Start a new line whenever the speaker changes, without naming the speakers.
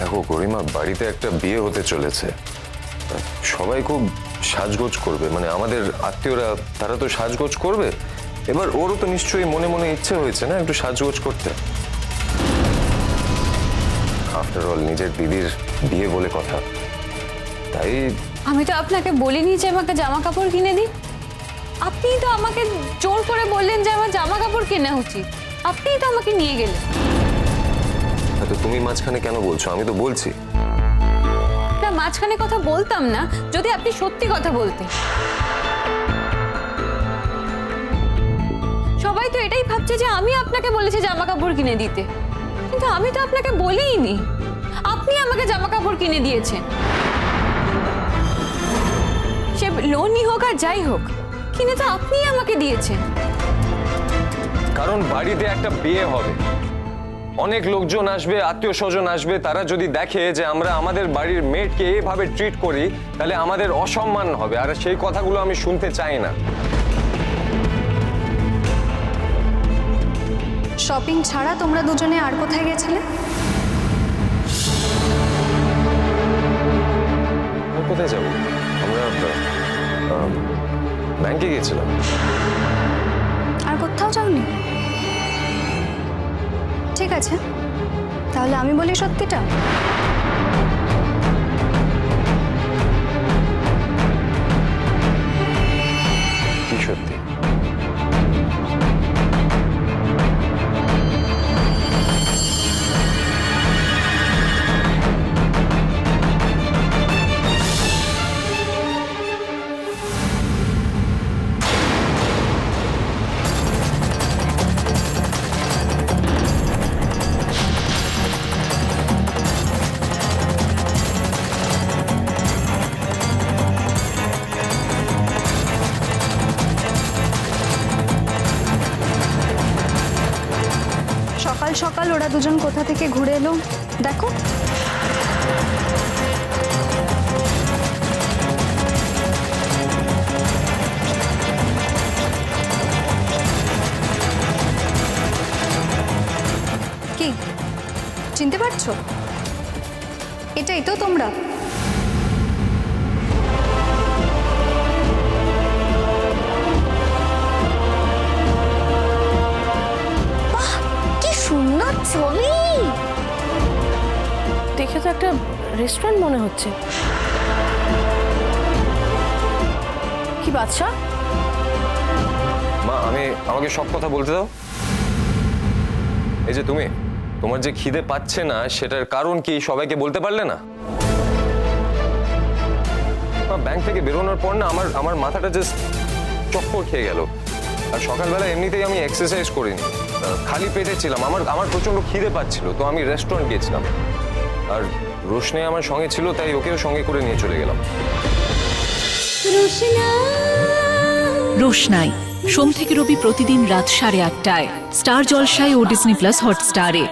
দেখো গরিমা, বাড়িতে একটা বিয়ে হতে চলেছে। সবাই খুব সাজগোজ করবে। মানে আমাদের আত্মীয়রা, তারা তো সাজগোজ করবে। এবার ওরও তো নিশ্চয়ই মনে মনে ইচ্ছে হয়েছে না একটু সাজগোজ করতে। আফটার অল নিজের দিদির বিয়ে বলে কথা। তাই
আমি তো আপনাকে বলিনি যে আমাকে জামা কাপড় কিনে দিন। আপনিই তো আমাকে জোর করে বললেন যে আমার জামা কাপড় কেনা উচিত। আপনিই তো আমাকে নিয়ে গেলেন।
তো তুমি মাঝখানে কেন বলছো? আমি তো বলছি।
না মাঝখানে কথা বলতাম না যদি আপনি সত্যি কথা বলতেন। সবাই তো এটাই ভাবছে যে আমি আপনাকে বলেছি জামা কাপড় কিনে দিতে। কিন্তু আমি তো আপনাকে বলিনি আপনি আমাকে জামা কাপড় কিনে দিয়েছেন। সে লোনই হোক আর যাই হোক কিনে তো আপনিই আমাকে দিয়েছেন।
কারণ বাড়িতে একটা বিয়ে হবে। অনেক লোকজন আসবে আত্মীয় স্বজন আসবে তারা যদি দেখে যে আমরা আমাদের বাড়ির মেয়েকে এভাবে ট্রিট করি তাহলে আমাদের অসম্মান হবে। আর সেই কথাগুলো আমি শুনতে চাই না।
শপিং ছাড়া তোমরা দুজনে আর কোথায় গেছিলে?
কোথায় যাব? আমরা ব্যাংকে গেছিলাম
আর কোথাও যাওনি? ঠিক আছে? তাহলে আমি বলি সত্যিটা। সকাল সকাল ওরা দুজন কোথা থেকে ঘুরে এলো? দেখো। কি? চিনতে পারছ? এটাই তো তোমরা।
ছবি
দেখে তো একটা রেস্টুরেন্ট মনে হচ্ছে। কি বাচ্চা
মা আমি আমাকে সব কথা বলতে দাও। এই যে তুমি তোমার যে খিদে পাচ্ছে না সেটার কারণ কি সবাইকে বলতে পারলে না? ব্যাংক থেকে বেরোনোর পর না আমার আমার মাথাটা জাস্ট চক্কর খেয়ে গেল। আর সকালবেলা এমনিতেই আমি এক্সারসাইজ করিনি। খালি পেটে ছিলাম। আমার আমার প্রচণ্ড খিদে পাচ্ছিল তো আমি রেস্টুরেন্ট গিয়েছিলাম। আর রোশনে আমার সঙ্গে ছিল তাই ওকেও সঙ্গে করে নিয়ে চলে গেলাম।
রোশনাই সোম থেকে রবি প্রতিদিন রাত সাড়ে আটটায় স্টার জলসায় ও ডিসনি প্লাস হটস্টারে।